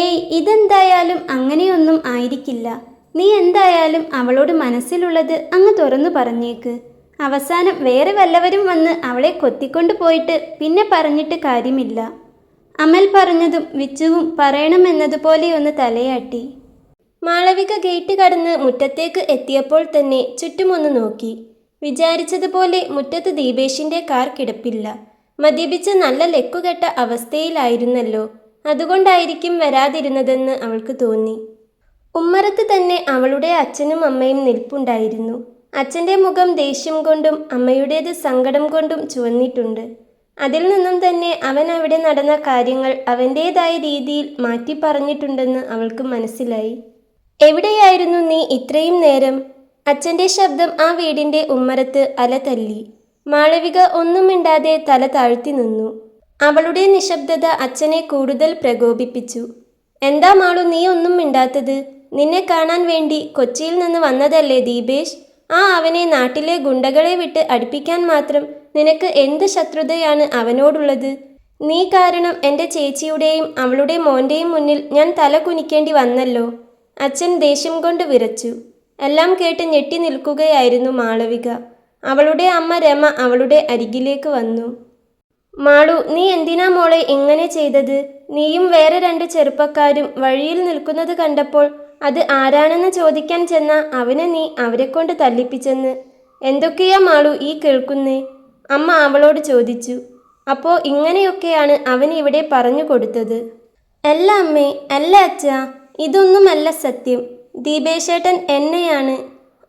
ഏയ് ഇതെന്തായാലും അങ്ങനെയൊന്നും ആയിരിക്കില്ല. നീ എന്തായാലും അവളോട് മനസ്സിലുള്ളത് അങ്ങ് തുറന്നു പറഞ്ഞേക്ക്. അവസാനം വേറെ വല്ലവരും വന്ന് അവളെ കൊത്തിക്കൊണ്ടു പോയിട്ട് പിന്നെ പറഞ്ഞിട്ട് കാര്യമില്ല. അമൽ പറഞ്ഞതും വിച്ചുവും പറയണമെന്നതുപോലെ ഒന്ന് തലയാട്ടി. മാളവിക ഗേറ്റ് കടന്ന് മുറ്റത്തേക്ക് എത്തിയപ്പോൾ തന്നെ ചുറ്റുമൊന്ന് നോക്കി. വിചാരിച്ചതുപോലെ മുറ്റത്ത് ദീപേഷിന്റെ കാർ കിടപ്പില്ല. മദ്യപിച്ച് നല്ല ലെക്കുകെട്ട അവസ്ഥയിലായിരുന്നല്ലോ. അതുകൊണ്ടായിരിക്കും വരാതിരുന്നതെന്ന് അവൾക്ക് തോന്നി. ഉമ്മറത്ത് തന്നെ അവളുടെ അച്ഛനും അമ്മയും നിൽപ്പുണ്ടായിരുന്നു. അച്ഛന്റെ മുഖം ദേഷ്യം കൊണ്ടും അമ്മയുടേത് സങ്കടം കൊണ്ടും ചുവന്നിട്ടുണ്ട്. അതിൽ നിന്നും തന്നെ അവൻ അവിടെ നടന്ന കാര്യങ്ങൾ അവന്റേതായ രീതിയിൽ മാറ്റി പറഞ്ഞിട്ടുണ്ടെന്ന് അവൾക്ക് മനസ്സിലായി. എവിടെയായിരുന്നു നീ ഇത്രയും നേരം? അച്ഛന്റെ ശബ്ദം ആ വീടിന്റെ ഉമ്മറത്ത് അല തല്ലി മാളവിക ഒന്നും മിണ്ടാതെ തല താഴ്ത്തി നിന്നു. അവളുടെ നിശബ്ദത അച്ഛനെ കൂടുതൽ പ്രകോപിപ്പിച്ചു. എന്താ മാളു നീ ഒന്നും മിണ്ടാത്തത്? നിന്നെ കാണാൻ വേണ്ടി കൊച്ചിയിൽ നിന്ന് വന്നതല്ലേ ദീപേഷ്? ആ അവനെ നാട്ടിലെ ഗുണ്ടകളെ വിട്ട് അടുപ്പിക്കാൻ മാത്രം നിനക്ക് എന്ത് ശത്രുതയാണ് അവനോടുള്ളത്? നീ കാരണം എന്റെ ചേച്ചിയുടെയും അവളുടെ മോന്റെയും മുന്നിൽ ഞാൻ തല കുനിക്കേണ്ടി വന്നല്ലോ. അച്ഛൻ ദേഷ്യം കൊണ്ട് വിറച്ചു. എല്ലാം കേട്ട് ഞെട്ടി നിൽക്കുകയായിരുന്നു മാളവിക. അവളുടെ അമ്മ രമ അവളുടെ അരികിലേക്ക് വന്നു. മാളു നീ എന്തിനാ മോളെ ഇങ്ങനെ ചെയ്തത്? നീയും വേറെ രണ്ട് ചെറുപ്പക്കാരും വഴിയിൽ നിൽക്കുന്നത് കണ്ടപ്പോൾ അത് ആരാണെന്ന് ചോദിക്കാൻ ചെന്ന അവനെ നീ അവരെക്കൊണ്ട് തല്ലിപ്പിച്ചെന്ന്. എന്തൊക്കെയാ മാളു ഈ കേൾക്കുന്നേ? അമ്മ അവളോട് ചോദിച്ചു. അപ്പോ ഇങ്ങനെയൊക്കെയാണ് അവൻ ഇവിടെ പറഞ്ഞു കൊടുത്തത്. അല്ല അമ്മേ അല്ല അച്ഛ ഇതൊന്നുമല്ല സത്യം. ദീപേശേട്ടൻ എന്നെയാണ്.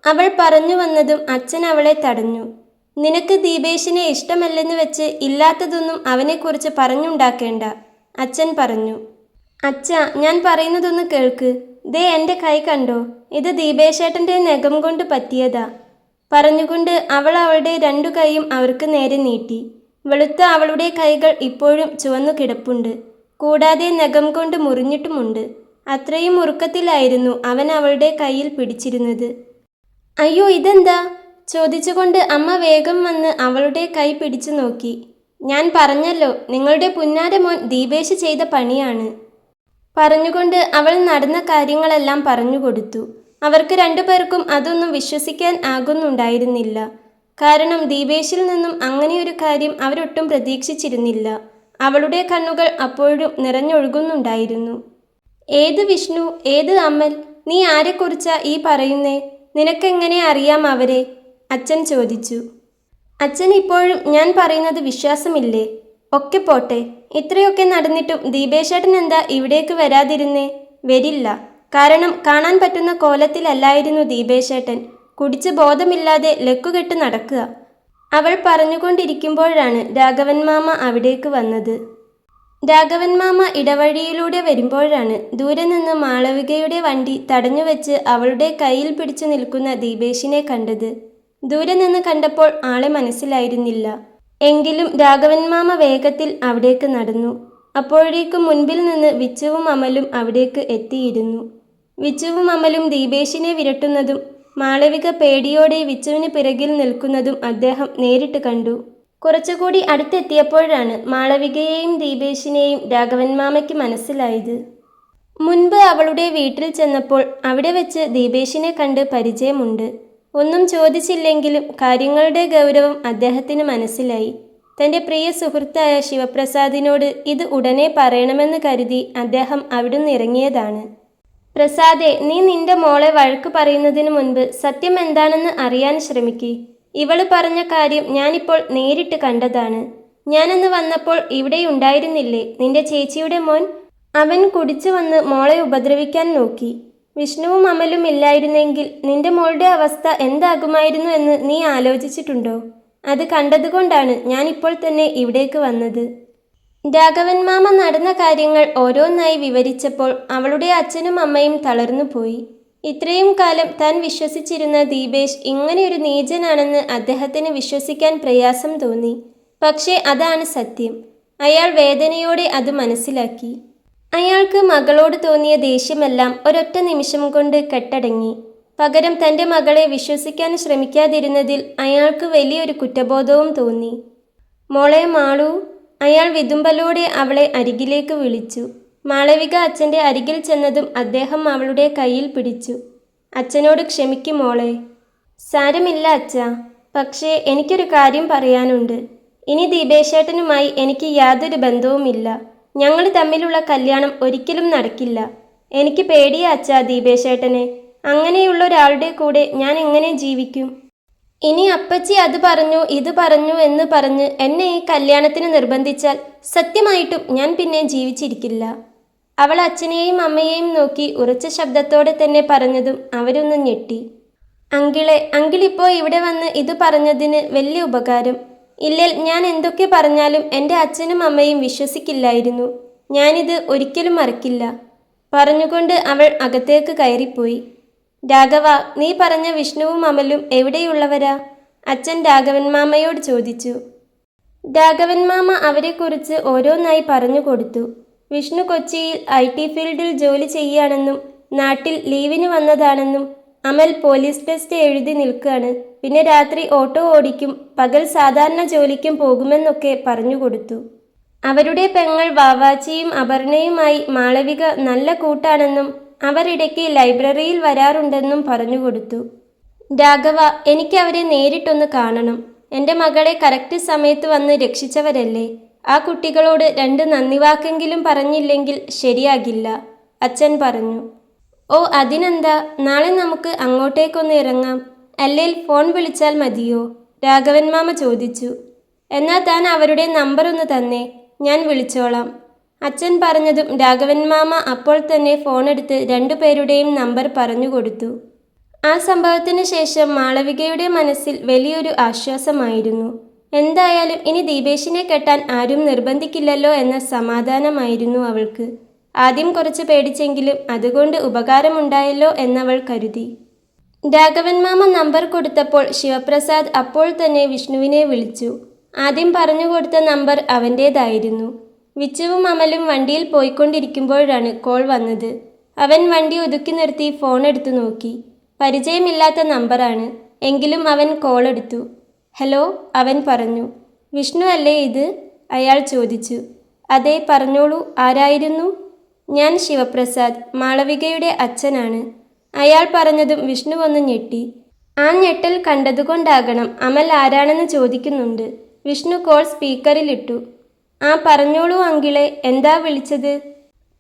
അവൾ പറഞ്ഞു വന്നതും അച്ഛൻ അവളെ തടഞ്ഞു. നിനക്ക് ദീപേഷിനെ ഇഷ്ടമല്ലെന്ന് വെച്ച് ഇല്ലാത്തതൊന്നും അവനെക്കുറിച്ച് പറഞ്ഞുണ്ടാക്കേണ്ട അച്ഛൻ പറഞ്ഞു. അച്ഛ ഞാൻ പറയുന്നതൊന്ന് കേൾക്ക്. ദേ എന്റെ കൈ കണ്ടോ? ഇത് ദീപേശേട്ടന്റെ നഖം കൊണ്ട് പറ്റിയതാ. പറഞ്ഞുകൊണ്ട് അവൾ അവളുടെ രണ്ടു കൈയും അവർക്ക് നേരെ നീട്ടി. വെളുത്ത അവളുടെ കൈകൾ ഇപ്പോഴും ചുവന്നു കിടപ്പുണ്ട്. കൂടാതെ നഖം കൊണ്ട് മുറിഞ്ഞിട്ടുമുണ്ട്. അത്രയും ഉറുക്കത്തിലായിരുന്നു അവൻ അവളുടെ കയ്യിൽ പിടിച്ചിരുന്നത്. അയ്യോ ഇതെന്താ? ചോദിച്ചുകൊണ്ട് അമ്മ വേഗം വന്ന് അവളുടെ കൈ പിടിച്ചു നോക്കി. ഞാൻ പറഞ്ഞല്ലോ നിങ്ങളുടെ പുന്നാരമോൻ ദീപേഷ് ചെയ്ത പണിയാണ്. പറഞ്ഞുകൊണ്ട് അവൾ നടന്ന കാര്യങ്ങളെല്ലാം പറഞ്ഞു കൊടുത്തു. അവർക്ക് രണ്ടുപേർക്കും അതൊന്നും വിശ്വസിക്കാൻ ആകുന്നുണ്ടായിരുന്നില്ല. കാരണം ദീപേഷിൽ നിന്നും അങ്ങനെയൊരു കാര്യം അവരൊട്ടും പ്രതീക്ഷിച്ചിരുന്നില്ല. അവളുടെ കണ്ണുകൾ അപ്പോഴും നിറഞ്ഞൊഴുകുന്നുണ്ടായിരുന്നു. ഏത് വിഷ്ണു ഏത് അമൽ നീ ആരെക്കുറിച്ചാ ഈ പറയുന്നേ? നിനക്കെങ്ങനെ അറിയാം അവരെ? അച്ഛൻ ചോദിച്ചു. അച്ഛൻ ഇപ്പോഴും ഞാൻ പറയുന്നത് വിശ്വാസമില്ലേ? ഒക്കെ പോട്ടെ ഇത്രയൊക്കെ നടന്നിട്ടും ദീപേശേട്ടൻ എന്താ ഇവിടേക്ക് വരാതിരുന്നേ? വരില്ല. കാരണം കാണാൻ പറ്റുന്ന കോലത്തിലല്ലായിരുന്നു ദീപേശേട്ടൻ കുടിച്ച് ബോധമില്ലാതെ ലക്കുകെട്ട് നടക്കുക. അവൾ പറഞ്ഞുകൊണ്ടിരിക്കുമ്പോഴാണ് രാഘവൻ മാമ അവിടേക്ക് വന്നത്. രാഘവൻ മാമ ഇടവഴിയിലൂടെ വരുമ്പോഴാണ് ദൂരെ നിന്ന് മാളവികയുടെ വണ്ടി തടഞ്ഞുവെച്ച് അവളുടെ കയ്യിൽ പിടിച്ചു നിൽക്കുന്ന ദീപേഷിനെ കണ്ടത്. ദൂരെ നിന്ന് കണ്ടപ്പോൾ ആളെ മനസ്സിലായിരുന്നില്ല. എങ്കിലും രാഘവൻ മാമ വേഗത്തിൽ അവിടേക്ക് നടന്നു. അപ്പോഴേക്കും മുൻപിൽ നിന്ന് വിച്ചുവും അമലും അവിടേക്ക് എത്തിയിരുന്നു. വിച്ചുവും അമലും ദീപേഷിനെ വിരട്ടുന്നതും മാളവിക പേടിയോടെ വിച്ചുവിന് പിറകിൽ നിൽക്കുന്നതും അദ്ദേഹം നേരിട്ട് കണ്ടു. കുറച്ചുകൂടി അടുത്തെത്തിയപ്പോഴാണ് മാളവികയെയും ദീപേഷിനെയും രാഘവൻ മാമയ്ക്ക് മനസ്സിലായത്. മുൻപ് അവളുടെ വീട്ടിൽ ചെന്നപ്പോൾ അവിടെ വെച്ച് ദീപേഷിനെ കണ്ട് പരിചയമുണ്ട്. ഒന്നും ചോദിച്ചില്ലെങ്കിലും കാര്യങ്ങളുടെ ഗൗരവം അദ്ദേഹത്തിന് മനസ്സിലായി. തന്റെ പ്രിയ സുഹൃത്തായ ശിവപ്രസാദിനോട് ഇത് ഉടനെ പറയണമെന്ന് കരുതി അദ്ദേഹം അവിടുന്ന് ഇറങ്ങിയതാണ്. പ്രസാദെ നീ നിന്റെ മോളെ വഴക്ക് പറയുന്നതിന് മുൻപ് സത്യം എന്താണെന്ന് അറിയാൻ ശ്രമിക്കി. ഇവൾ പറഞ്ഞ കാര്യം ഞാനിപ്പോൾ നേരിട്ട് കണ്ടതാണ്. ഞാനന്ന് വന്നപ്പോൾ ഇവിടെ ഉണ്ടായിരുന്നില്ലേ നിന്റെ ചേച്ചിയുടെ മോൻ? അവൻ കുടിച്ചു വന്ന് മോളെ ഉപദ്രവിക്കാൻ നോക്കി. വിഷ്ണുവും അമലും ഇല്ലായിരുന്നെങ്കിൽ നിന്റെ മോളുടെ അവസ്ഥ എന്താകുമായിരുന്നു എന്ന് നീ ആലോചിച്ചിട്ടുണ്ടോ? അത് കണ്ടതുകൊണ്ടാണ് ഞാൻ ഇപ്പോൾ തന്നെ ഇവിടേക്ക് വന്നത്. രാഘവൻ മാമ നടന്ന കാര്യങ്ങൾ ഓരോന്നായി വിവരിച്ചപ്പോൾ അവളുടെ അച്ഛനും അമ്മയും തളർന്നുപോയി. ഇത്രയും കാലം താൻ വിശ്വസിച്ചിരുന്ന ദീപേഷ് ഇങ്ങനെയൊരു നീചനാണെന്ന് അദ്ദേഹത്തിന് വിശ്വസിക്കാൻ പ്രയാസം തോന്നി. പക്ഷേ അതാണ് സത്യം. അയാൾ വേദനയോടെ അത് മനസ്സിലാക്കി. അയാൾക്ക് മകളോട് തോന്നിയ ദേഷ്യമെല്ലാം ഒരൊറ്റ നിമിഷം കൊണ്ട് കെട്ടടങ്ങി. പകരം തന്റെ മകളെ വിശ്വസിക്കാൻ ശ്രമിക്കാതിരുന്നതിൽ അയാൾക്ക് വലിയൊരു കുറ്റബോധവും തോന്നി. മോളെ മാളു അയാൾ വിതുമ്പലോടെ അവളെ അരികിലേക്ക് വിളിച്ചു. മാളവിക അച്ഛന്റെ അരികിൽ ചെന്നതും അദ്ദേഹം അവളുടെ കയ്യിൽ പിടിച്ചു. അച്ഛനോട് ക്ഷമിക്കും മോളെ. സാരമില്ല അച്ഛ പക്ഷേ എനിക്കൊരു കാര്യം പറയാനുണ്ട്. ഇനി ദീപേശേട്ടനുമായി എനിക്ക് യാതൊരു ബന്ധവുമില്ല. ഞങ്ങൾ തമ്മിലുള്ള കല്യാണം ഒരിക്കലും നടക്കില്ല. എനിക്ക് പേടിയ അച്ഛാ ദീപേശേട്ടനെ. അങ്ങനെയുള്ള ഒരാളുടെ കൂടെ ഞാൻ എങ്ങനെ ജീവിക്കും? ഇനി അപ്പച്ചി അത് പറഞ്ഞു ഇത് പറഞ്ഞു എന്ന് പറഞ്ഞ് എന്നെ ഈ കല്യാണത്തിന് നിർബന്ധിച്ചാൽ സത്യമായിട്ടും ഞാൻ പിന്നെ ജീവിച്ചിരിക്കില്ല. അവൾ അച്ഛനെയും അമ്മയെയും നോക്കി ഉറച്ച ശബ്ദത്തോടെ തന്നെ പറഞ്ഞതും അവരൊന്ന് ഞെട്ടി. അങ്കിളെ അങ്കിളിപ്പോൾ ഇവിടെ വന്ന് ഇത് പറഞ്ഞതിന് വലിയ ഉപകാരം. ഇല്ലേൽ ഞാൻ എന്തൊക്കെ പറഞ്ഞാലും എന്റെ അച്ഛനും അമ്മയും വിശ്വസിക്കില്ലായിരുന്നു. ഞാനിത് ഒരിക്കലും മറക്കില്ല. പറഞ്ഞുകൊണ്ട് അവൾ അകത്തേക്ക് കയറിപ്പോയി. രാഘവ നീ പറഞ്ഞ വിഷ്ണുവും അമലും എവിടെയുള്ളവരാ? അച്ഛൻ രാഘവൻ മാമയോട് ചോദിച്ചു. രാഘവൻ മാമ അവരെക്കുറിച്ച് ഓരോന്നായി പറഞ്ഞു കൊടുത്തു. വിഷ്ണു കൊച്ചിയിൽ ഐ ടി ഫീൽഡിൽ ജോലി ചെയ്യുകയാണെന്നും നാട്ടിൽ ലീവിന് വന്നതാണെന്നും അമൽ പോലീസ് ടെസ്റ്റ് എഴുതി നിൽക്കുകയാണ്. പിന്നെ രാത്രി ഓട്ടോ ഓടിക്കും പകൽ സാധാരണ ജോലിക്കും പോകുമെന്നൊക്കെ പറഞ്ഞു കൊടുത്തു. അവരുടെ പെങ്ങൾ വാവാച്ചിയും അപർണയുമായി മാളവിക നല്ല കൂട്ടാണെന്നും അവരിടയ്ക്ക് ലൈബ്രറിയിൽ വരാറുണ്ടെന്നും പറഞ്ഞു കൊടുത്തു. രാഘവ എനിക്ക് അവരെ നേരിട്ടൊന്ന് കാണണം. എന്റെ മകളെ കറക്റ്റ് സമയത്ത് വന്ന് രക്ഷിച്ചവരല്ലേ? ആ കുട്ടികളോട് രണ്ട് നന്ദി വാക്കെങ്കിലും പറഞ്ഞില്ലെങ്കിൽ ശരിയാകില്ല അച്ഛൻ പറഞ്ഞു. ഓ അതിനെന്താ? നാളെ നമുക്ക് അങ്ങോട്ടേക്കൊന്ന് ഇറങ്ങാം. അല്ലെങ്കിൽ ഫോൺ വിളിച്ചാൽ മതിയോ? രാഘവൻ മാമ ചോദിച്ചു. എന്നാൽ താൻ അവരുടെ നമ്പർ ഒന്ന് തന്നേ ഞാൻ വിളിച്ചോളാം. അച്ഛൻ പറഞ്ഞതും രാഘവൻ മാമ അപ്പോൾ തന്നെ ഫോണെടുത്ത് രണ്ടുപേരുടെയും നമ്പർ പറഞ്ഞു കൊടുത്തു. ആ സംഭവത്തിന് ശേഷം മാളവികയുടെ മനസ്സിൽ വലിയൊരു ആശ്വാസമായിരുന്നു. എന്തായാലും ഇനി ദീപേഷിനെ കെട്ടാൻ ആരും നിർബന്ധിക്കില്ലല്ലോ എന്ന സമാധാനമായിരുന്നു അവൾക്ക്. ആദ്യം കുറച്ച് പേടിച്ചെങ്കിലും അതുകൊണ്ട് ഉപകാരമുണ്ടായല്ലോ എന്നവൾ കരുതി. രാഘവൻ മാമ നമ്പർ കൊടുത്തപ്പോൾ ശിവപ്രസാദ് അപ്പോൾ തന്നെ വിഷ്ണുവിനെ വിളിച്ചു. ആദ്യം പറഞ്ഞു കൊടുത്ത നമ്പർ അവന്റേതായിരുന്നു വിച്ചുവും അമലും വണ്ടിയിൽ പോയിക്കൊണ്ടിരിക്കുമ്പോഴാണ് കോൾ വന്നത്. അവൻ വണ്ടി ഒതുക്കി നിർത്തി ഫോൺ എടുത്തു നോക്കി. പരിചയമില്ലാത്ത നമ്പറാണ്. എങ്കിലും അവൻ കോൾ എടുത്തു. ഹലോ അവൻ പറഞ്ഞു. വിഷ്ണു അല്ലേ ഇത്? അയാൾ ചോദിച്ചു. അതെ പറഞ്ഞോളൂ. ആരായിരുന്നു? ഞാൻ ശിവപ്രസാദ്. മാളവികയുടെ അച്ഛനാണ്. അയാൾ പറഞ്ഞതും വിഷ്ണു ഒന്ന് ഞെട്ടി. ആ ഞെട്ടൽ കണ്ടതുകൊണ്ടാകണം അമൽ ആരാണെന്ന് ചോദിക്കുന്നുണ്ട്. വിഷ്ണു കോൾ സ്പീക്കറിലിട്ടു. ആ പറഞ്ഞോളൂ അങ്കിളെ എന്താ വിളിച്ചത്?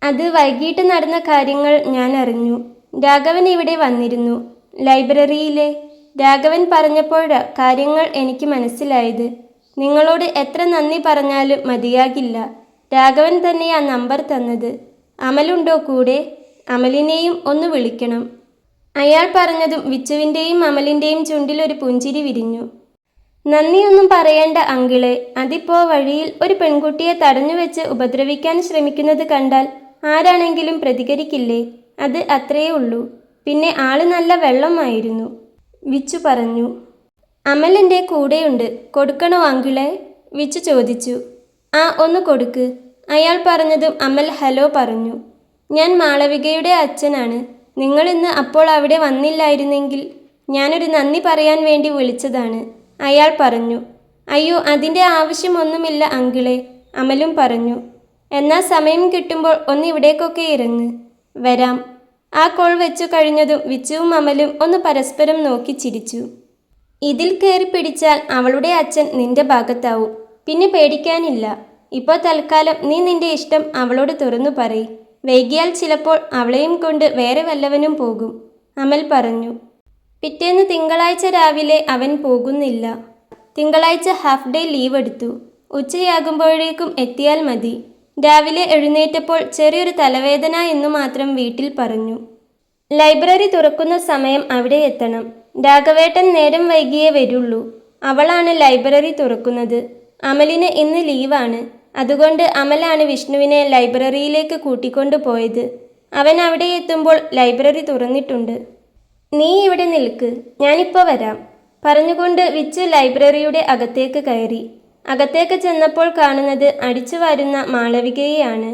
അത് വൈകിട്ട് നടന്ന കാര്യങ്ങൾ ഞാൻ അറിഞ്ഞു. രാഘവൻ ഇവിടെ വന്നിരുന്നു. ലൈബ്രറിയിലെ. രാഘവൻ പറഞ്ഞപ്പോഴാ കാര്യങ്ങൾ എനിക്ക് മനസ്സിലായത്. നിങ്ങളോട് എത്ര നന്ദി പറഞ്ഞാലും മതിയാകില്ല. രാഘവൻ തന്നെയാ നമ്പർ തന്നത്. അമലുണ്ടോ കൂടെ? അമലിനെയും ഒന്ന് വിളിക്കണം. അയാൾ പറഞ്ഞതും വിച്ചുവിന്റെയും അമലിന്റെയും ചുണ്ടിലൊരു പുഞ്ചിരി വിരിഞ്ഞു. നന്ദിയൊന്നും പറയേണ്ട അങ്കിളെ അതിപ്പോ വഴിയിൽ ഒരു പെൺകുട്ടിയെ തടഞ്ഞുവെച്ച് ഉപദ്രവിക്കാൻ ശ്രമിക്കുന്നത് കണ്ടാൽ ആരാണെങ്കിലും പ്രതികരിക്കില്ലേ? അത് അത്രയേ ഉള്ളൂ. പിന്നെ ആൾ നല്ല വെള്ളമായിരുന്നു. വിച്ചു പറഞ്ഞു. അമൽ എന്റെ കൂടെയുണ്ട്. കൊടുക്കണോ അങ്കിളെ? വിച്ചു ചോദിച്ചു. ആ ഒന്ന് കൊടുക്ക്. അയാൾ പറഞ്ഞതും അമൽ ഹലോ പറഞ്ഞു. ഞാൻ മാളവികയുടെ അച്ഛനാണ്. നിങ്ങൾ ഇന്ന് അപ്പോൾ അവിടെ വന്നില്ലായിരുന്നെങ്കിൽ ഞാനൊരു നന്ദി പറയാൻ വേണ്ടി വിളിച്ചതാണ്. അയാൾ പറഞ്ഞു അയ്യോ അതിന്റെ ആവശ്യമൊന്നുമില്ല അങ്കിളെ അമലും പറഞ്ഞു. എന്നാൽ സമയം കിട്ടുമ്പോൾ ഒന്ന് ഇവിടേക്കൊക്കെ ഇറങ്ങ് വരാം. ആ കോൾ വെച്ചു കഴിഞ്ഞതും വിച്ചുവും അമലും ഒന്ന് പരസ്പരം നോക്കി ചിരിച്ചു. ഇതിൽ കയറി പിടിച്ചാൽ അവളുടെ അച്ഛൻ നിന്റെ ഭാഗത്താവും പിന്നെ പേടിക്കാനില്ല. ഇപ്പോൾ തൽക്കാലം നീ നിന്റെ ഇഷ്ടം അവളോട് തുറന്നു പറയ്. വൈകിയാൽ ചിലപ്പോൾ അവളെയും കൊണ്ട് വേറെ വല്ലവനും പോകും. അമൽ പറഞ്ഞു. പിറ്റേന്ന് തിങ്കളാഴ്ച രാവിലെ അവൻ പോകുന്നില്ല. തിങ്കളാഴ്ച ഹാഫ് ഡേ ലീവ് എടുത്തു. ഉച്ചയാകുമ്പോഴേക്കും എത്തിയാൽ മതി. രാവിലെ എഴുന്നേറ്റപ്പോൾ ചെറിയൊരു തലവേദന എന്നു മാത്രം വീട്ടിൽ പറഞ്ഞു. ലൈബ്രറി തുറക്കുന്ന സമയം അവിടെ എത്തണം. രാഘവേട്ടൻ നേരം വൈകിയേ വരുള്ളൂ. അവളാണ് ലൈബ്രറി തുറക്കുന്നത്. അമലിന് ഇന്ന് ലീവാണ്. അതുകൊണ്ട് അമലാണ് വിഷ്ണുവിനെ ലൈബ്രറിയിലേക്ക് കൂട്ടിക്കൊണ്ടു പോയത്. അവൻ അവിടെ എത്തുമ്പോൾ ലൈബ്രറി തുറന്നിട്ടുണ്ട്. നീ ഇവിടെ നിൽക്ക് ഞാനിപ്പോൾ വരാം പറഞ്ഞുകൊണ്ട് വിച്ചു ലൈബ്രറിയുടെ അകത്തേക്ക് കയറി. അകത്തേക്ക് ചെന്നപ്പോൾ കാണുന്നത് അടിച്ചു വരുന്ന മാളവികയെയാണ്.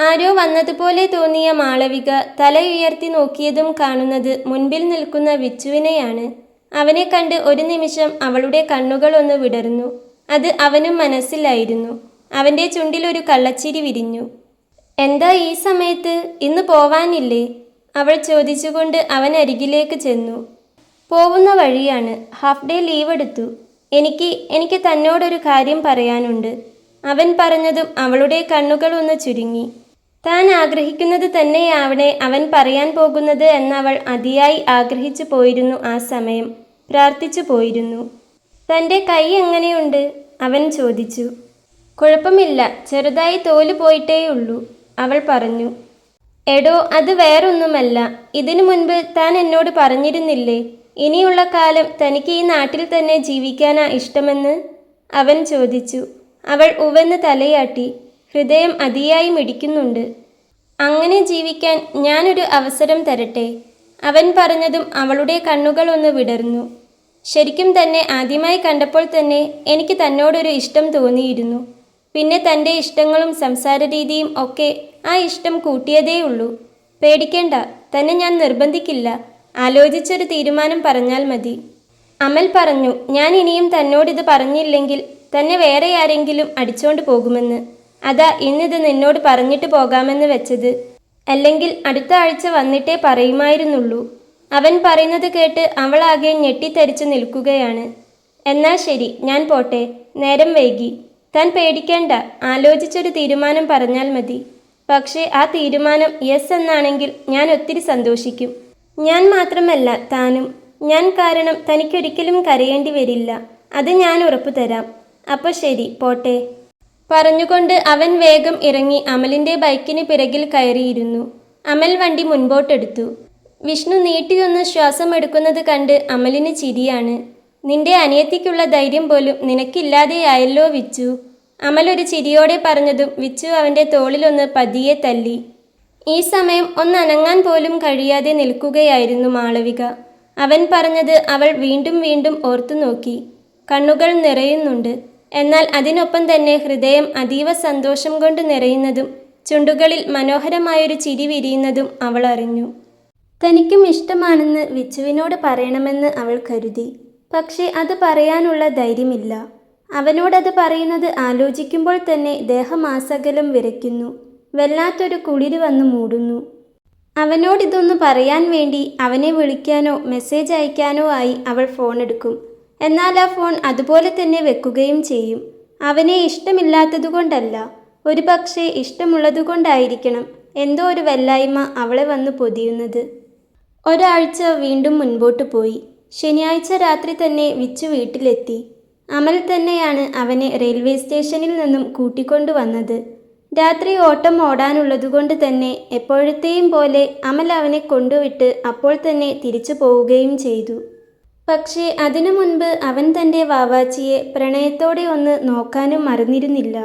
ആരോ വന്നതുപോലെ തോന്നിയ മാളവിക തലയുയർത്തി നോക്കിയതും കാണുന്നത് മുൻപിൽ നിൽക്കുന്ന വിച്ചുവിനെയാണ്. അവനെ കണ്ട് ഒരു നിമിഷം അവളുടെ കണ്ണുകളൊന്ന് വിടർന്നു. അത് അവനും മനസ്സിലായിരുന്നു. അവന്റെ ചുണ്ടിലൊരു കള്ളച്ചിരി വിരിഞ്ഞു. എന്താ ഈ സമയത്ത്? ഇന്ന് പോവാനില്ലേ? അവൾ ചോദിച്ചുകൊണ്ട് അവൻ അരികിലേക്ക് ചെന്നു. പോവുന്ന വഴിയാണ്. ഹാഫ് ഡേ ലീവ് എടുത്തു. എനിക്ക് എനിക്ക് തന്നോടൊരു കാര്യം പറയാനുണ്ട്. അവൻ പറഞ്ഞതും അവളുടെ കണ്ണുകൾ ഒന്ന് ചുരുങ്ങി. താൻ ആഗ്രഹിക്കുന്നത് തന്നെയാവണെ അവൻ പറയാൻ പോകുന്നത് എന്നവൾ അതിയായി ആഗ്രഹിച്ചു പോയിരുന്നു ആ സമയം. പ്രാർത്ഥിച്ചു പോയിരുന്നു. തന്റെ കൈ എങ്ങനെയുണ്ട്? അവൻ ചോദിച്ചു. കുഴപ്പമില്ല ചെറുതായി തോൽ പോയിട്ടേയുള്ളൂ അവൾ പറഞ്ഞു. എടോ അത് വേറൊന്നുമല്ല ഇതിനു മുൻപ് താൻ എന്നോട് പറഞ്ഞിരുന്നില്ലേ ഇനിയുള്ള കാലം തനിക്ക് ഈ നാട്ടിൽ തന്നെ ജീവിക്കാനാ ഇഷ്ടമെന്ന്? അവൻ ചോദിച്ചു. അവൾ ഉവന്ന് തലയാട്ടി ഹൃദയം അതിയായി മിടിക്കുന്നുണ്ട്. അങ്ങനെ ജീവിക്കാൻ ഞാനൊരു അവസരം തരട്ടെ അവൻ പറഞ്ഞതും അവളുടെ കണ്ണുകൾ ഒന്ന് വിടർന്നു. ശരിക്കും തന്നെ ആദ്യമായി കണ്ടപ്പോൾ തന്നെ എനിക്ക് തന്നോടൊരു ഇഷ്ടം തോന്നിയിരുന്നു. പിന്നെ തന്റെ ഇഷ്ടങ്ങളും സംസാര രീതിയും ഒക്കെ ആ ഇഷ്ടം കൂട്ടിയതേയുള്ളൂ. പേടിക്കേണ്ട തന്നെ ഞാൻ നിർബന്ധിക്കില്ല. ആലോചിച്ചൊരു തീരുമാനം പറഞ്ഞാൽ മതി. അമൽ പറഞ്ഞു ഞാൻ ഇനിയും തന്നോടിത് പറഞ്ഞില്ലെങ്കിൽ തന്നെ വേറെ ആരെങ്കിലും അടിച്ചോണ്ട് പോകുമെന്ന്. അതാ ഇന്നിത് നിന്നോട് പറഞ്ഞിട്ട് പോകാമെന്ന് വെച്ചത്. അല്ലെങ്കിൽ അടുത്ത ആഴ്ച വന്നിട്ടേ പറയുമായിരുന്നുള്ളൂ. അവൻ പറയുന്നത് കേട്ട് അവളാകെ ഞെട്ടിത്തരിച്ചു നിൽക്കുകയാണ്. എന്നാൽ ശരി ഞാൻ പോട്ടെ. നേരം വൈകി. താൻ പേടിക്കേണ്ട. ആലോചിച്ചൊരു തീരുമാനം പറഞ്ഞാൽ മതി. പക്ഷേ ആ തീരുമാനം യെസ് എന്നാണെങ്കിൽ ഞാൻ ഒത്തിരി സന്തോഷിക്കും. ഞാൻ മാത്രമല്ല താനും. ഞാൻ കാരണം തനിക്കൊരിക്കലും കരയേണ്ടി വരില്ല. അത് ഞാൻ ഉറപ്പു തരാം. അപ്പോൾ ശരി പോട്ടെ. പറഞ്ഞുകൊണ്ട് അവൻ വേഗം ഇറങ്ങി അമലിന്റെ ബൈക്കിന് പിറകിൽ കയറിയിരുന്നു. അമൽ വണ്ടി മുൻപോട്ടെടുത്തു. വിഷ്ണു നീട്ടിയൊന്ന് ശ്വാസം എടുക്കുന്നത് കണ്ട് അമലിന് ചിരിയാണ്. നിന്റെ അനിയത്തിക്കുള്ള ധൈര്യം പോലും നിനക്കില്ലാതെയായല്ലോ വിച്ചു. അമൽ ഒരു ചിരിയോടെ പറഞ്ഞതും വിച്ചു അവന്റെ തോളിലൊന്ന് പതിയെ തല്ലി. ഈ സമയം ഒന്നനങ്ങാൻ പോലും കഴിയാതെ നിൽക്കുകയായിരുന്നു മാളവിക. അവൻ പറഞ്ഞത് അവൾ വീണ്ടും വീണ്ടും ഓർത്തു നോക്കി. കണ്ണുകൾ നിറയുന്നുണ്ട്. എന്നാൽ അതിനൊപ്പം തന്നെ ഹൃദയം അതീവ സന്തോഷം കൊണ്ട് നിറയുന്നതും ചുണ്ടുകളിൽ മനോഹരമായൊരു ചിരി വിരിയുന്നതും അവൾ അറിഞ്ഞു. തനിക്കും ഇഷ്ടമാണെന്ന് വിച്ചുവിനോട് പറയണമെന്ന് അവൾ കരുതി. പക്ഷേ അത് പറയാനുള്ള ധൈര്യമില്ല. അവനോടത് പറയുന്നത് ആലോചിക്കുമ്പോൾ തന്നെ ദേഹമാസകലം വിരയ്ക്കുന്നു വല്ലാത്തൊരു കുളിര് വന്ന് മൂടുന്നു. അവനോടിതൊന്ന് പറയാൻ വേണ്ടി അവനെ വിളിക്കാനോ മെസ്സേജ് അയക്കാനോ ആയി അവൾ ഫോൺ എടുക്കും. എന്നാൽ ആ ഫോൺ അതുപോലെ തന്നെ വെക്കുകയും ചെയ്യും. അവനെ ഇഷ്ടമില്ലാത്തതുകൊണ്ടല്ല ഒരു പക്ഷേ ഇഷ്ടമുള്ളതുകൊണ്ടായിരിക്കണം എന്തോ ഒരു വല്ലായ്മ അവളെ വന്ന് പൊതിയുന്നത്. ഒരാഴ്ച വീണ്ടും മുൻപോട്ട് പോയി. ശനിയാഴ്ച രാത്രി തന്നെ വിച്ചു വീട്ടിലെത്തി. അമൽ തന്നെയാണ് അവനെ റെയിൽവേ സ്റ്റേഷനിൽ നിന്നും കൂട്ടിക്കൊണ്ടുവന്നത്. രാത്രി ഓട്ടം ഓടാനുള്ളതുകൊണ്ട് തന്നെ എപ്പോഴത്തെയും പോലെ അമൽ അവനെ കൊണ്ടുവിട്ട് അപ്പോൾ തന്നെ തിരിച്ചു പോവുകയും ചെയ്തു. പക്ഷേ അതിനു മുൻപ് അവൻ തന്റെ വാവാച്ചിയെ പ്രണയത്തോടെ ഒന്ന് നോക്കാനും മറന്നിരുന്നില്ല.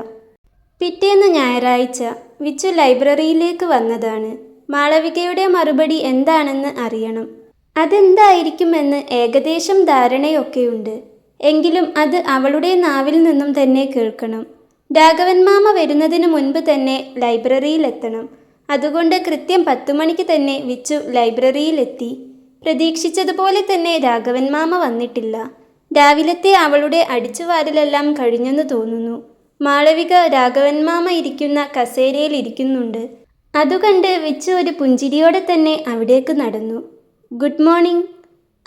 പിറ്റേന്ന് ഞായറാഴ്ച വിച്ചു ലൈബ്രറിയിലേക്ക് വന്നതാണ്. മാളവികയുടെ മറുപടി എന്താണെന്ന് അറിയണം. അതെന്തായിരിക്കുമെന്ന് ഏകദേശം ധാരണയൊക്കെയുണ്ട്. എങ്കിലും അത് അവളുടെ നാവിൽ നിന്നും തന്നെ കേൾക്കണം. രാഘവൻ മാമ വരുന്നതിന് മുൻപ് തന്നെ ലൈബ്രറിയിലെത്തണം. അതുകൊണ്ട് കൃത്യം പത്തു മണിക്ക് തന്നെ വിച്ചു ലൈബ്രറിയിലെത്തി. പ്രതീക്ഷിച്ചതുപോലെ തന്നെ രാഘവൻ മാമ വന്നിട്ടില്ല. രാവിലത്തെ അവളുടെ അടിച്ചുവാരലെല്ലാം കഴിഞ്ഞെന്ന് തോന്നുന്നു. മാളവിക രാഘവൻ മാമ ഇരിക്കുന്ന കസേരയിൽ ഇരിക്കുന്നുണ്ട് അതുകണ്ട് വിച്ചു ഒരു പുഞ്ചിരിയോടെ തന്നെ അവിടേക്ക് നടന്നു. Good morning.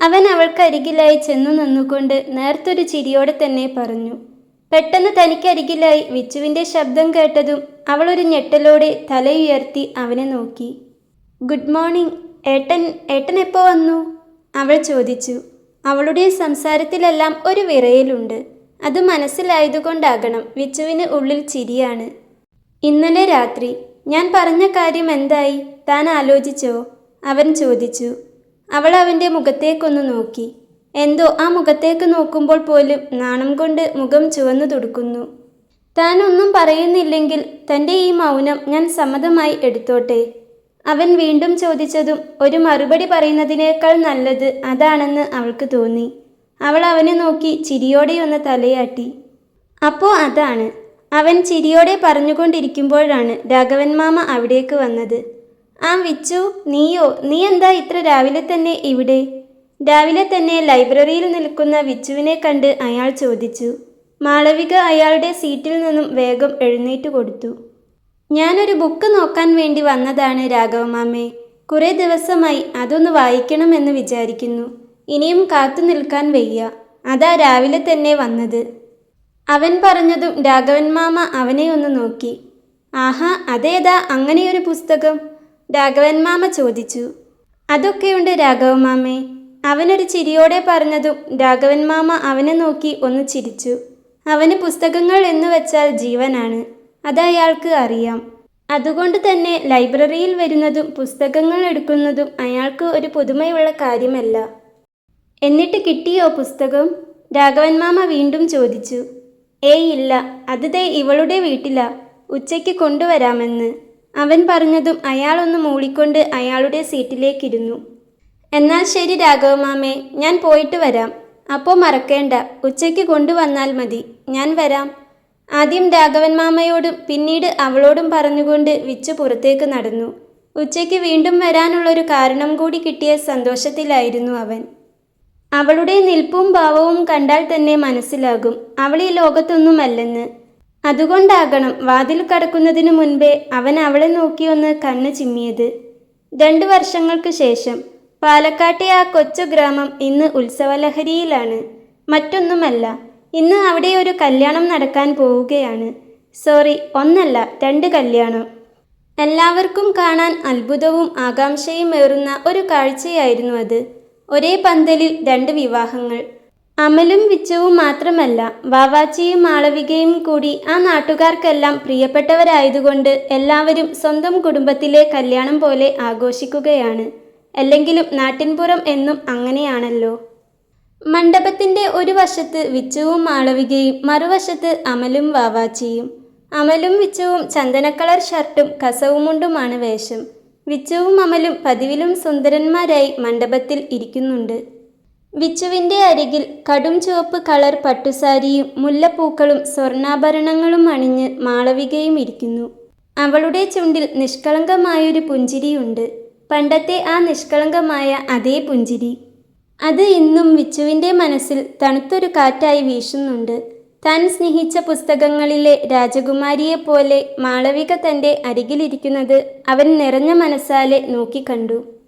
അവൻ അവൾക്കരികിലായി ചെന്നു നിന്നുകൊണ്ട് നേർത്തൊരു ചിരിയോടെ തന്നെ പറഞ്ഞു. പെട്ടെന്ന് തനിക്കരികിലായി വിച്ചുവിന്റെ ശബ്ദം കേട്ടതും അവളൊരു ഞെട്ടലോടെ തലയുയർത്തി അവനെ നോക്കി. Good morning. ഏട്ടൻ ഏട്ടൻ എപ്പോൾ വന്നു? അവൾ ചോദിച്ചു. അവളുടെ സംസാരത്തിലെല്ലാം ഒരു വിറയലുണ്ട്. അത് മനസ്സിലായതുകൊണ്ടാകണം വിച്ചുവിന് ഉള്ളിൽ ചിരിയാണ്. ഇന്നലെ രാത്രി ഞാൻ പറഞ്ഞ കാര്യം എന്തായി? താൻ ആലോചിച്ചോ? അവൻ ചോദിച്ചു. അവൾ അവന്റെ മുഖത്തേക്കൊന്ന് നോക്കി. എന്തോ ആ മുഖത്തേക്ക് നോക്കുമ്പോൾ പോലും നാണം കൊണ്ട് മുഖം ചുവന്നു തുടുക്കുന്നു. താൻ ഒന്നും പറയുന്നില്ലെങ്കിൽ തന്റെ ഈ മൗനം ഞാൻ സമ്മതമായി എടുത്തോട്ടെ. അവൻ വീണ്ടും ചോദിച്ചതും ഒരു മറുപടി പറയുന്നതിനേക്കാൾ നല്ലത് അതാണെന്ന് അവൾക്ക് തോന്നി. അവൾ അവനെ നോക്കി ചിരിയോടെ ഒന്ന് തലയാട്ടി. അപ്പോൾ അതാണ്. അവൻ ചിരിയോടെ പറഞ്ഞുകൊണ്ടിരിക്കുമ്പോഴാണ് രാഘവൻ മാമ അവിടേക്ക് വന്നത്. ആ വിച്ചു നീയോ നീ എന്താ ഇത്ര രാവിലെ തന്നെ ഇവിടെ? രാവിലെ തന്നെ ലൈബ്രറിയിൽ നിൽക്കുന്ന വിച്ചുവിനെ കണ്ട് അയാൾ ചോദിച്ചു. മാളവിക അയാളുടെ സീറ്റിൽ നിന്നും വേഗം എഴുന്നേറ്റ് കൊടുത്തു. ഞാനൊരു ബുക്ക് നോക്കാൻ വേണ്ടി വന്നതാണ് രാഘവമാമേ. കുറേ ദിവസമായി അതൊന്ന് വായിക്കണമെന്ന് വിചാരിക്കുന്നു. ഇനിയും കാത്തു നിൽക്കാൻ വയ്യ. അതാ രാവിലെ തന്നെ വന്നത്. അവൻ പറഞ്ഞതും രാഘവൻ മാമ അവനെ ഒന്ന് നോക്കി. ആഹാ അതേതാ അങ്ങനെയൊരു പുസ്തകം? രാഘവൻ മാമ ചോദിച്ചു. അതൊക്കെയുണ്ട് രാഘവ മാമേ. അവനൊരു ചിരിയോടെ പറഞ്ഞതും രാഘവൻ മാമ അവനെ നോക്കി ഒന്ന് ചിരിച്ചു. അവന് പുസ്തകങ്ങൾ എന്ന് വെച്ചാൽ ജീവനാണ്. അത് അയാൾക്ക് അറിയാം. അതുകൊണ്ട് തന്നെ ലൈബ്രറിയിൽ വരുന്നതും പുസ്തകങ്ങൾ എടുക്കുന്നതും അയാൾക്ക് ഒരു പുതുമയുള്ള കാര്യമല്ല. എന്നിട്ട് കിട്ടിയോ പുസ്തകം? രാഘവൻ മാമ വീണ്ടും ചോദിച്ചു. ഏയ് ഇല്ല. അത് ദേ ഇവളുടെ വീട്ടിലാ. ഉച്ചയ്ക്ക് കൊണ്ടുവരാമെന്ന്. അവൻ പറഞ്ഞതും അയാളൊന്ന് മൂളിക്കൊണ്ട് അയാളുടെ സീറ്റിലേക്കിരുന്നു. എന്നാൽ ശരി രാഘവ മാമേ ഞാൻ പോയിട്ട് വരാം. അപ്പോൾ മറക്കേണ്ട. ഉച്ചയ്ക്ക് കൊണ്ടുവന്നാൽ മതി. ഞാൻ വരാം. ആദ്യം രാഘവൻ മാമയോടും പിന്നീട് അവളോടും പറഞ്ഞുകൊണ്ട് വിച്ചു പുറത്തേക്ക് നടന്നു. ഉച്ചയ്ക്ക് വീണ്ടും വരാനുള്ളൊരു കാരണം കൂടി കിട്ടിയ സന്തോഷത്തിലായിരുന്നു അവൻ. അവളുടെ നിൽപ്പും ഭാവവും കണ്ടാൽ തന്നെ മനസ്സിലാകും. അവൾ ഈ ലോകത്തൊന്നുമല്ലെന്ന്. അതുകൊണ്ടാകണം വാതിൽ കടക്കുന്നതിനു മുൻപേ അവൻ അവളെ നോക്കിയൊന്ന് കണ്ണ് ചിമ്മിയത്. രണ്ടു വർഷങ്ങൾക്ക് ശേഷം പാലക്കാട്ടെ ആ കൊച്ചു ഗ്രാമം ഇന്ന് ഉത്സവലഹരിയിലാണ്. മറ്റൊന്നുമല്ല ഇന്ന് അവിടെ ഒരു കല്യാണം നടക്കാൻ പോവുകയാണ്. സോറി ഒന്നല്ല രണ്ട് കല്യാണം. എല്ലാവർക്കും കാണാൻ അത്ഭുതവും ആകാംക്ഷയും ഏറുന്ന ഒരു കാഴ്ചയായിരുന്നു അത്. ഒരേ പന്തലിൽ രണ്ട് വിവാഹങ്ങൾ. അമലും വിച്ചവും മാത്രമല്ല വാവാച്ചിയും മാളവികയും കൂടി ആ നാട്ടുകാർക്കെല്ലാം പ്രിയപ്പെട്ടവരായതുകൊണ്ട് എല്ലാവരും സ്വന്തം കുടുംബത്തിലെ കല്യാണം പോലെ ആഘോഷിക്കുകയാണ്. അല്ലെങ്കിലും നാട്ടിൻപുറം എന്നും അങ്ങനെയാണല്ലോ. മണ്ഡപത്തിന്റെ ഒരു വശത്ത് വിച്ചവും മാളവികയും മറുവശത്ത് അമലും വാവാച്ചിയും. അമലും വിച്ചവും ചന്ദനക്കളർ ഷർട്ടും കസവുമുണ്ടുമാണ് വേഷം. വിച്ചവും അമലും പതിവിലും സുന്ദരന്മാരായി മണ്ഡപത്തിൽ ഇരിക്കുന്നുണ്ട്. വിച്ചുവിന്റെ അരികിൽ കടും ചുവപ്പ് കളർ പട്ടുസാരിയും മുല്ലപ്പൂക്കളും സ്വർണാഭരണങ്ങളും അണിഞ്ഞ് മാളവികയും ഇരിക്കുന്നു. അവളുടെ ചുണ്ടിൽ നിഷ്കളങ്കമായൊരു പുഞ്ചിരിയുണ്ട്. പണ്ടത്തെ ആ നിഷ്കളങ്കമായ അതേ പുഞ്ചിരി. അത് ഇന്നും വിച്ചുവിന്റെ മനസ്സിൽ തണുത്തൊരു കാറ്റായി വീശുന്നുണ്ട്. താൻ സ്നേഹിച്ച പുസ്തകങ്ങളിലെ രാജകുമാരിയെപ്പോലെ മാളവിക തന്റെ അരികിലിരിക്കുന്നത് അവൻ നിറഞ്ഞ മനസ്സാലെ നോക്കിക്കണ്ടു.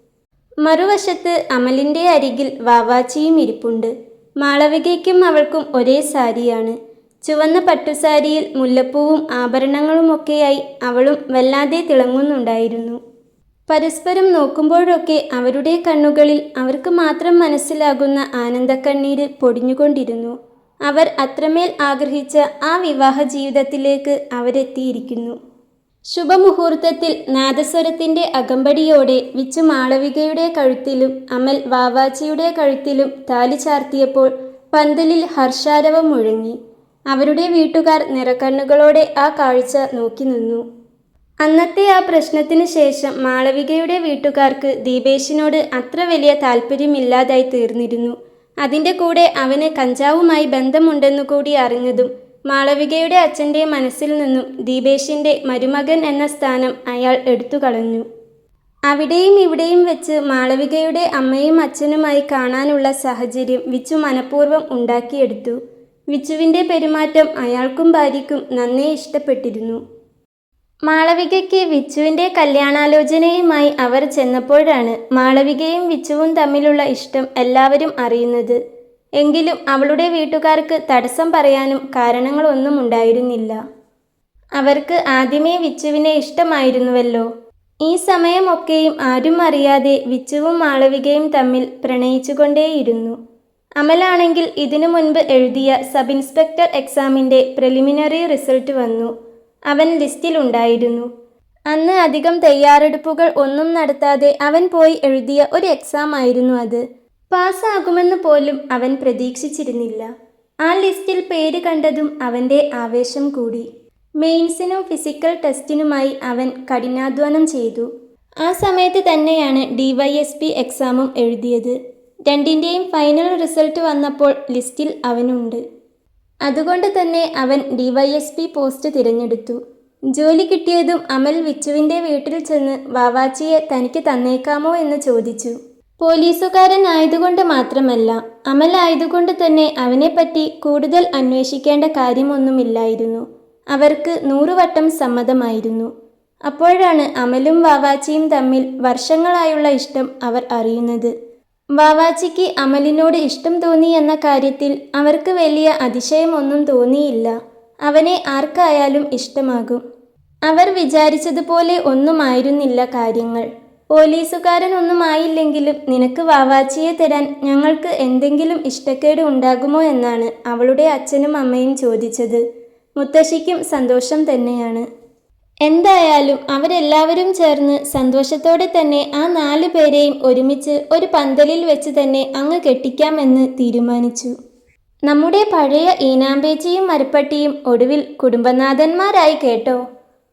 മറുവശത്ത് അമലിന്റെ അരികിൽ വാവാച്ചിയും ഇരിപ്പുണ്ട്. മാളവികയ്ക്കും അവൾക്കും ഒരേ സാരിയാണ്. ചുവന്ന പട്ടുസാരിയിൽ മുല്ലപ്പൂവും ആഭരണങ്ങളുമൊക്കെയായി അവളും വല്ലാതെ തിളങ്ങുന്നുണ്ടായിരുന്നു. പരസ്പരം നോക്കുമ്പോഴൊക്കെ അവരുടെ കണ്ണുകളിൽ അവർക്ക് മാത്രം മനസ്സിലാകുന്ന ആനന്ദക്കണ്ണീര് പൊടിഞ്ഞുകൊണ്ടിരുന്നു. അവർ അത്രമേൽ ആഗ്രഹിച്ച ആ വിവാഹ ജീവിതത്തിലേക്ക് അവരെത്തിയിരിക്കുന്നു. ശുഭമുഹൂർത്തത്തിൽ നാദസ്വരത്തിന്റെ അകമ്പടിയോടെ വിച്ചു മാളവികയുടെ കഴുത്തിലും അമൽ വാവാച്ചിയുടെ കഴുത്തിലും താലി ചാർത്തിയപ്പോൾ പന്തലിൽ ഹർഷാരവം മുഴങ്ങി. അവരുടെ വീട്ടുകാർ നിറക്കണ്ണുകളോടെ ആ കാഴ്ച നോക്കി നിന്നു. അന്നത്തെ ആ പ്രശ്നത്തിന് ശേഷം മാളവികയുടെ വീട്ടുകാർക്ക് ദീപേശിനോട് അത്ര വലിയ താല്പര്യമില്ലാതായി തീർന്നിരുന്നു. അതിന്റെ കൂടെ അവന് കഞ്ചാവുമായി ബന്ധമുണ്ടെന്നു കൂടി അറിഞ്ഞതും മാളവികയുടെ അച്ഛന്റെ മനസ്സിൽ നിന്നും ദീപേഷിന്റെ മരുമകൻ എന്ന സ്ഥാനം അയാൾ എടുത്തു കളഞ്ഞു അവിടെയും ഇവിടെയും വെച്ച് മാളവികയുടെ അമ്മയും അച്ഛനുമായി കാണാനുള്ള സാഹചര്യം വിച്ചു മനഃപൂർവം ഉണ്ടാക്കിയെടുത്തു. വിച്ചുവിന്റെ പെരുമാറ്റം അയാൾക്കും ഭാര്യയ്ക്കും നന്നേ ഇഷ്ടപ്പെട്ടിരുന്നു. മാളവികയ്ക്ക് വിച്ചുവിന്റെ കല്യാണാലോചനയുമായി അവർ ചെന്നപ്പോഴാണ് മാളവികയും വിച്ചുവും തമ്മിലുള്ള ഇഷ്ടം എല്ലാവരും അറിയുന്നത്. എങ്കിലും അവളുടെ വീട്ടുകാർക്ക് തടസ്സം പറയാനും കാരണങ്ങളൊന്നും ഉണ്ടായിരുന്നില്ല. അവർക്ക് ആദ്യമേ വിച്ചുവിനെ ഇഷ്ടമായിരുന്നുവല്ലോ. ഈ സമയമൊക്കെയും ആരും അറിയാതെ വിച്ചുവും മാളവികയും തമ്മിൽ പ്രണയിച്ചുകൊണ്ടേയിരുന്നു. അമലാണെങ്കിൽ ഇതിനു മുൻപ് എഴുതിയ സബ് ഇൻസ്പെക്ടർ എക്സാമിന്റെ പ്രിലിമിനറി റിസൾട്ട് വന്നു. അവൻ ലിസ്റ്റിലുണ്ടായിരുന്നു. അന്ന് അധികം തയ്യാറെടുപ്പുകൾ ഒന്നും നടത്താതെ അവൻ പോയി എഴുതിയ ഒരു എക്സാം ആയിരുന്നു അത്. പാസ്സാകുമെന്ന് പോലും അവൻ പ്രതീക്ഷിച്ചിരുന്നില്ല. ആ ലിസ്റ്റിൽ പേര് കണ്ടതും അവന്റെ ആവേശം കൂടി. മെയിൻസിനും ഫിസിക്കൽ ടെസ്റ്റിനുമായി അവൻ കഠിനാധ്വാനം ചെയ്തു. ആ സമയത്ത് തന്നെയാണ് ഡി വൈ എസ് പി എക്സാമും എഴുതിയത്. രണ്ടിന്റെയും ഫൈനൽ റിസൾട്ട് വന്നപ്പോൾ ലിസ്റ്റിൽ അവനുണ്ട്. അതുകൊണ്ട് തന്നെ അവൻ ഡിവൈഎസ്പി പോസ്റ്റ് തിരഞ്ഞെടുത്തു. ജോലി കിട്ടിയതും അമൽ വിച്ചുവിന്റെ വീട്ടിൽ ചെന്ന് വാവാച്ചിയെ തനിക്ക് തന്നേക്കാമോ എന്ന് ചോദിച്ചു. പോലീസുകാരൻ ആയതുകൊണ്ട് മാത്രമല്ല അമൽ ആയതുകൊണ്ട് തന്നെ അവനെപ്പറ്റി കൂടുതൽ അന്വേഷിക്കേണ്ട കാര്യമൊന്നുമില്ലായിരുന്നു. അവർക്ക് നൂറുവട്ടം സമ്മതമായിരുന്നു. അപ്പോഴാണ് അമലും വാവാച്ചിയും തമ്മിൽ വർഷങ്ങളായുള്ള ഇഷ്ടം അവർ അറിയുന്നത്. വാവാച്ചിക്ക് അമലിനോട് ഇഷ്ടം തോന്നി എന്ന കാര്യത്തിൽ അവർക്ക് വലിയ അതിശയമൊന്നും തോന്നിയില്ല. അവനെ ആർക്കായാലും ഇഷ്ടമാകും. അവർ വിചാരിച്ചതുപോലെ ഒന്നുമായിരുന്നില്ല കാര്യങ്ങൾ. പോലീസുകാരനൊന്നും ആയില്ലെങ്കിലും നിനക്ക് വാവാച്ചിയെ തരാൻ ഞങ്ങൾക്ക് എന്തെങ്കിലും ഇഷ്ടക്കേട് ഉണ്ടാകുമോ എന്നാണ് അവളുടെ അച്ഛനും അമ്മയും ചോദിച്ചത്. മുത്തശ്ശിക്കും സന്തോഷം തന്നെയാണ്. എന്തായാലും അവരെല്ലാവരും ചേർന്ന് സന്തോഷത്തോടെ തന്നെ ആ നാല് പേരെയും ഒരുമിച്ച് ഒരു പന്തലിൽ വെച്ച് തന്നെ അങ്ങ് കെട്ടിക്കാമെന്ന് തീരുമാനിച്ചു. നമ്മുടെ പഴയ ഈനാമ്പേച്ചിയും മരപ്പട്ടിയും ഒടുവിൽ കുടുംബനാഥന്മാരായി കേട്ടോ.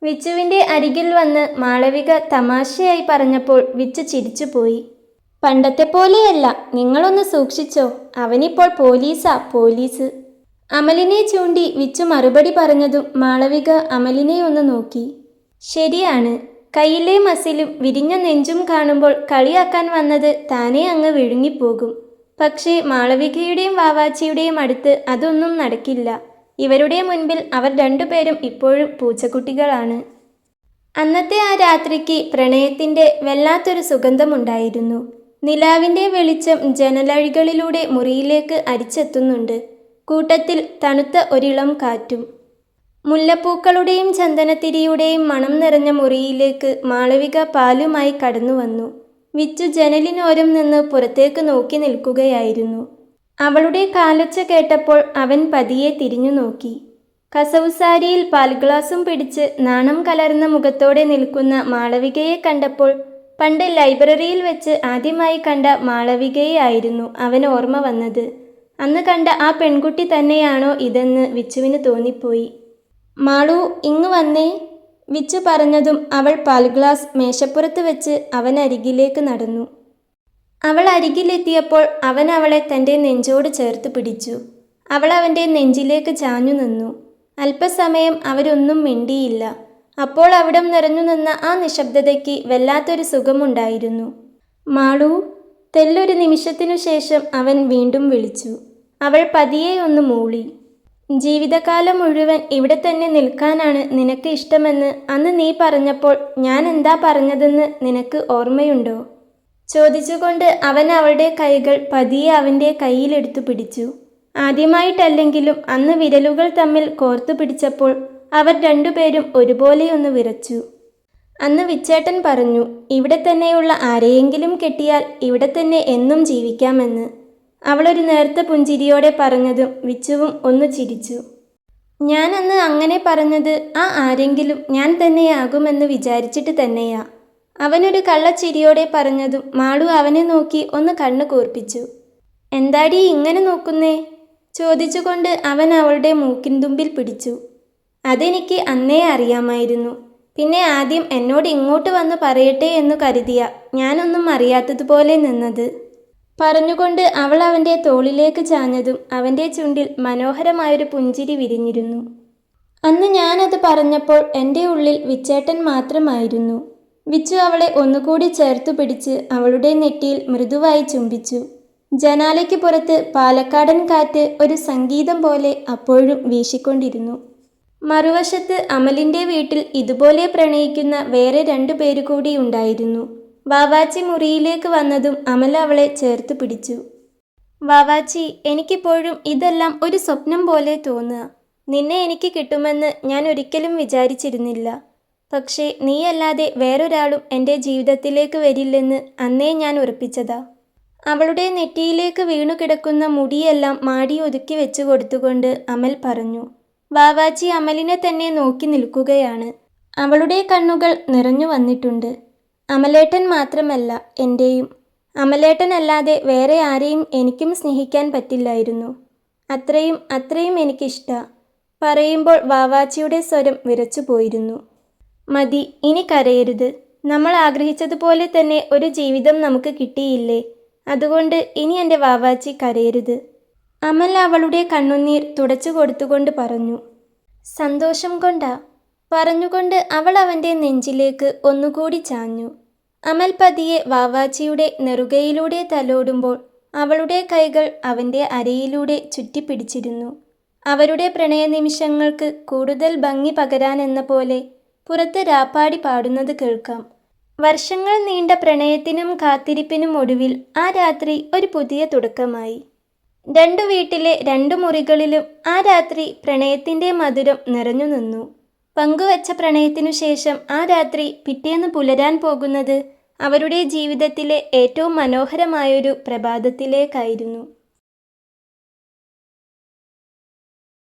വിച്ചുവിന്റെ അരികിൽ വന്ന് മാളവിക തമാശയായി പറഞ്ഞപ്പോൾ വിച്ചു ചിരിച്ചുപോയി. പണ്ടത്തെ പോലെയല്ല നിങ്ങളൊന്ന് സൂക്ഷിച്ചോ അവനിപ്പോൾ പോലീസാ പോലീസ്. അമലിനെ ചൂണ്ടി വിച്ചു മറുപടി പറഞ്ഞതും മാളവിക അമലിനെ ഒന്ന് നോക്കി. ശരിയാണ് കയ്യിലെ മസിലും വിരിഞ്ഞ നെഞ്ചും കാണുമ്പോൾ കളിയാക്കാൻ വന്നത് താനേ അങ്ങ് വിഴുങ്ങിപ്പോകും. പക്ഷേ മാളവികയുടെയും വാവാച്ചിയുടെയും അടുത്ത് അതൊന്നും നടക്കില്ല. ഇവരുടെ മുൻപിൽ അവർ രണ്ടുപേരും ഇപ്പോഴും പൂച്ചക്കുട്ടികളാണ്. അന്നത്തെ ആ രാത്രിക്ക് പ്രണയത്തിന്റെ വല്ലാത്തൊരു സുഗന്ധമുണ്ടായിരുന്നു. നിലാവിന്റെ വെളിച്ചം ജനലഴികളിലൂടെ മുറിയിലേക്ക് അരിച്ചെത്തുന്നുണ്ട്. കൂട്ടത്തിൽ തണുത്ത ഒരിളം കാറ്റും. മുല്ലപ്പൂക്കളുടെയും ചന്ദനത്തിരിയുടെയും മണം നിറഞ്ഞ മുറിയിലേക്ക് മാളവിക പാലുമായി കടന്നു വന്നു വിച്ചു ജനലിനോരം നിന്ന് പുറത്തേക്ക് നോക്കി നിൽക്കുകയായിരുന്നു. അവളുടെ കാലൊച്ച കേട്ടപ്പോൾ അവൻ പതിയെ തിരിഞ്ഞു നോക്കി. കസവുസാരിയിൽ പാൽഗ്ലാസും പിടിച്ച് നാണം കലർന്ന മുഖത്തോടെ നിൽക്കുന്ന മാളവികയെ കണ്ടപ്പോൾ പണ്ട് ലൈബ്രറിയിൽ വെച്ച് ആദ്യമായി കണ്ട മാളവികയെ ആയിരുന്നു അവൻ ഓർമ്മ വന്നത്. അന്ന് കണ്ട ആ പെൺകുട്ടി തന്നെയാണോ ഇതെന്ന് വിച്ചുവിന് തോന്നിപ്പോയി. മാളു ഇങ്ങ് വന്നേ വിച്ചു പറഞ്ഞതും അവൾ പാൽഗ്ലാസ് മേശപ്പുറത്ത് വെച്ച് അവനരികിലേക്ക് നടന്നു. അവൾ അരികിലെത്തിയപ്പോൾ അവൻ അവളെ തന്റെ നെഞ്ചോട് ചേർത്ത് പിടിച്ചു. അവൾ അവന്റെ നെഞ്ചിലേക്ക് ചാഞ്ഞു നിന്നു. അല്പസമയം അവരൊന്നും മിണ്ടിയില്ല. അപ്പോൾ അവിടം നിറഞ്ഞു നിന്ന ആ നിശബ്ദതയ്ക്ക് വല്ലാത്തൊരു സുഖമുണ്ടായിരുന്നു. മാളു തെല്ലൊരു നിമിഷത്തിനു ശേഷം അവൻ വീണ്ടും വിളിച്ചു. അവൾ പതിയെ ഒന്ന് മൂളി. ജീവിതകാലം മുഴുവൻ ഇവിടെ തന്നെ നിൽക്കാനാണ് നിനക്ക് ഇഷ്ടമെന്ന് അന്ന് നീ പറഞ്ഞപ്പോൾ ഞാൻ എന്താ പറഞ്ഞതെന്ന് നിനക്ക് ഓർമ്മയുണ്ടോ? ചോദിച്ചുകൊണ്ട് അവൻ അവളുടെ കൈകൾ പതിയെ അവന്റെ കയ്യിലെടുത്തു പിടിച്ചു. ആദ്യമായിട്ടല്ലെങ്കിലും അന്ന് വിരലുകൾ തമ്മിൽ കോർത്തു പിടിച്ചപ്പോൾ അവർ രണ്ടുപേരും ഒരുപോലെയൊന്ന് വിറച്ചു. അന്ന് വിച്ചേട്ടൻ പറഞ്ഞു ഇവിടെ തന്നെയുള്ള ആരെയെങ്കിലും കെട്ടിയാൽ ഇവിടെ തന്നെ എന്നും ജീവിക്കാമെന്ന്. അവളൊരു നേർത്ത പുഞ്ചിരിയോടെ പറഞ്ഞതും വിച്ചുവും ഒന്ന് ചിരിച്ചു. ഞാൻ അങ്ങനെ പറഞ്ഞത് ആ ആരെങ്കിലും ഞാൻ തന്നെയാകുമെന്ന് വിചാരിച്ചിട്ട് തന്നെയാ. അവനൊരു കള്ളച്ചിരിയോടെ പറഞ്ഞതും മാളു അവനെ നോക്കി ഒന്ന് കണ്ണു കൂർപ്പിച്ചു. എന്താടി ഇങ്ങനെ നോക്കുന്നേ? ചോദിച്ചുകൊണ്ട് അവൻ അവളുടെ മൂക്കിൻതുമ്പിൽ പിടിച്ചു. അതെനിക്ക് അന്നേ അറിയാമായിരുന്നു. പിന്നെ ആദ്യം എന്നോട് ഇങ്ങോട്ട് വന്ന് പറയട്ടെ എന്നു കരുതിയ ഞാനൊന്നും അറിയാത്തതുപോലെ നിന്നത്. പറഞ്ഞുകൊണ്ട് അവൾ അവന്റെ തോളിലേക്ക് ചാഞ്ഞതും അവന്റെ ചുണ്ടിൽ മനോഹരമായൊരു പുഞ്ചിരി വിരിഞ്ഞിരുന്നു. അന്ന് ഞാനത് പറഞ്ഞപ്പോൾ എന്റെ ഉള്ളിൽ വിച്ചേട്ടൻ മാത്രമായിരുന്നു. വിച്ചു അവളെ ഒന്നുകൂടി ചേർത്തു പിടിച്ച് അവളുടെ നെറ്റിയിൽ മൃദുവായി ചുംബിച്ചു. ജനാലയ്ക്ക് പുറത്ത് പാലക്കാടൻ കാറ്റ് ഒരു സംഗീതം പോലെ അപ്പോഴും വീശിക്കൊണ്ടിരുന്നു. മറുവശത്ത് അമലിന്റെ വീട്ടിൽ ഇതുപോലെ പ്രണയിക്കുന്ന വേറെ രണ്ടു പേരു കൂടി ഉണ്ടായിരുന്നു. വാവാച്ചി മുറിയിലേക്ക് വന്നതും അമൽ അവളെ ചേർത്ത് പിടിച്ചു. വാവാച്ചി എനിക്കിപ്പോഴും ഇതെല്ലാം ഒരു സ്വപ്നം പോലെ തോന്നുക. നിന്നെ എനിക്ക് കിട്ടുമെന്ന് ഞാൻ ഒരിക്കലും വിചാരിച്ചിരുന്നില്ല. പക്ഷേ നീയല്ലാതെ വേറൊരാളും എന്റെ ജീവിതത്തിലേക്ക് വരില്ലെന്ന് അന്നേ ഞാൻ ഉറപ്പിച്ചതാ. അവളുടെ നെറ്റിയിലേക്ക് വീണു കിടക്കുന്ന മുടിയെല്ലാം മാടി ഒതുക്കി വെച്ചു കൊടുത്തുകൊണ്ട് അമൽ പറഞ്ഞു വാവാച്ചി അമലിനെ തന്നെ നോക്കി നിൽക്കുകയാണ്. അവളുടെ കണ്ണുകൾ നിറഞ്ഞു വന്നിട്ടുണ്ട്. അമലേട്ടൻ മാത്രമല്ല എന്റെയും അമലേട്ടനല്ലാതെ വേറെ ആരെയും എനിക്കും സ്നേഹിക്കാൻ പറ്റില്ലായിരുന്നു. അത്രയും അത്രയും എനിക്കിഷ്ട. പറയുമ്പോൾ വാവാച്ചിയുടെ സ്വരം വിറച്ചു പോയിരുന്നു മതി ഇനി കരയരുത്. നമ്മൾ ആഗ്രഹിച്ചതുപോലെ തന്നെ ഒരു ജീവിതം നമുക്ക് കിട്ടിയില്ലേ? അതുകൊണ്ട് ഇനി എന്റെ വാവാച്ചി കരയരുത്. അമൽ അവളുടെ കണ്ണുനീർ തുടച്ചു കൊടുത്തുകൊണ്ട് പറഞ്ഞു. സന്തോഷം കൊണ്ടാ. പറഞ്ഞുകൊണ്ട് അവൾ അവന്റെ നെഞ്ചിലേക്ക് ഒന്നുകൂടി ചാഞ്ഞു. അമൽ പതിയെ വാവാച്ചിയുടെ നെറുകയിലൂടെ തലോടുമ്പോൾ അവളുടെ കൈകൾ അവന്റെ അരയിലൂടെ ചുറ്റിപ്പിടിച്ചിരുന്നു. അവരുടെ പ്രണയ നിമിഷങ്ങൾക്ക് കൂടുതൽ ഭംഗി പകരാനെന്ന പോലെ പുറത്ത് രാപ്പാടി പാടുന്നത് കേൾക്കാം. വർഷങ്ങൾ നീണ്ട പ്രണയത്തിനും കാത്തിരിപ്പിനും ഒടുവിൽ ആ രാത്രി ഒരു പുതിയ തുടക്കമായി. രണ്ടു വീട്ടിലെ രണ്ടു മുറികളിലും ആ രാത്രി പ്രണയത്തിന്റെ മധുരം നിറഞ്ഞു നിന്നു. പങ്കുവച്ച പ്രണയത്തിനു ശേഷം ആ രാത്രി പിറ്റേന്ന് പുലരാൻ പോകുന്നത് അവരുടെ ജീവിതത്തിലെ ഏറ്റവും മനോഹരമായൊരു പ്രഭാതത്തിലേക്കായിരുന്നു.